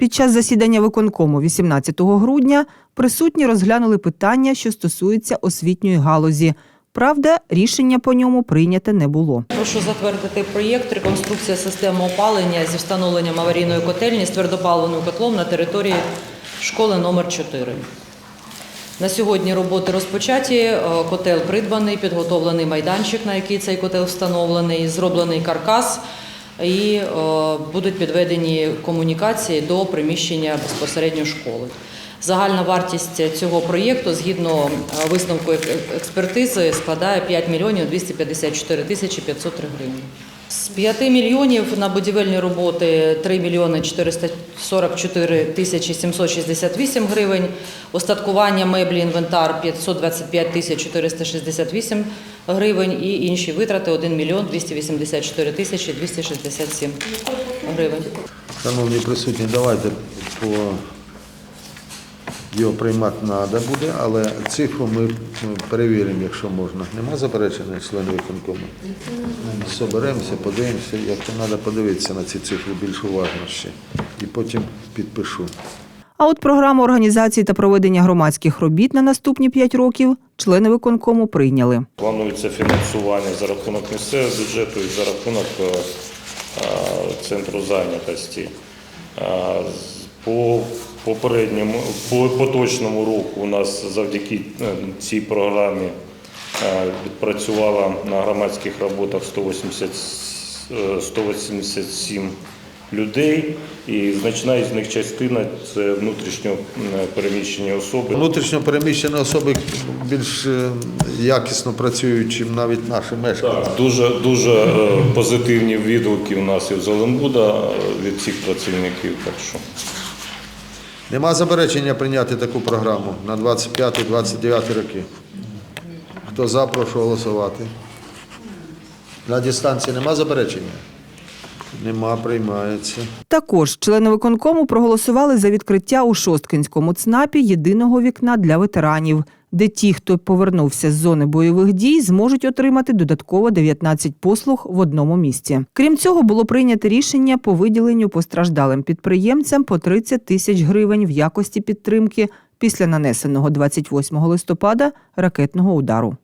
Під час засідання виконкому 18 грудня присутні розглянули питання, що стосуються освітньої галузі. Правда, рішення по ньому прийняте не було. Прошу затвердити проєкт реконструкція системи опалення зі встановленням аварійної котельні з твердопаливним котлом на території школи номер 4. На сьогодні роботи розпочаті. Е, Котел придбаний, підготовлений майданчик, на який цей котел встановлений, зроблений каркас і е, будуть підведені комунікації до приміщення безпосередньо школи. Загальна вартість цього проєкту згідно е, висновку експертизи складає 5 мільйонів 254 тисячі 503 гривень. З 5 мільйонів на будівельні роботи 3 мільйони 444 тисячі 768 гривень, остаткування меблі, інвентар 525 тисяч 468 гривень і інші витрати 1 мільйон 284 тисячі 267 гривень. Шановні присутні, давайте по його приймати треба буде, але цифру ми перевіримо, якщо можна. Нема заперечення членів виконкому? Соберемося, подивимося, як то треба подивитися на ці цифри більш уважно ще. І потім підпишу. А от програму організації та проведення громадських робіт на наступні 5 років члени виконкому прийняли. Планується фінансування за рахунок місцевого бюджету і за рахунок е, е, центру зайнятості. Е, По попередньому, по поточному року у нас завдяки е, цій програмі е, відпрацювало на громадських роботах 180, е, 187 людей, і значна із них частина це внутрішньо переміщені особи. Внутрішньо переміщені особи більш е, якісно працюють, ніж навіть наші мешканці. Так, дуже дуже е, позитивні відгуки у нас і в Зеленбуда е, від цих працівників. Так що Нема заперечення прийняти таку програму на 25-29 роки. Хто за, прошу голосувати. На дистанції нема заперечення? Нема, приймається. Також члени виконкому проголосували за відкриття у Шосткинському ЦНАПі єдиного вікна для ветеранів, де ті, хто повернувся з зони бойових дій, зможуть отримати додатково 19 послуг в одному місці. Крім цього, було прийнято рішення по виділенню постраждалим підприємцям по 30 тисяч гривень в якості підтримки після нанесеного 28 листопада ракетного удару.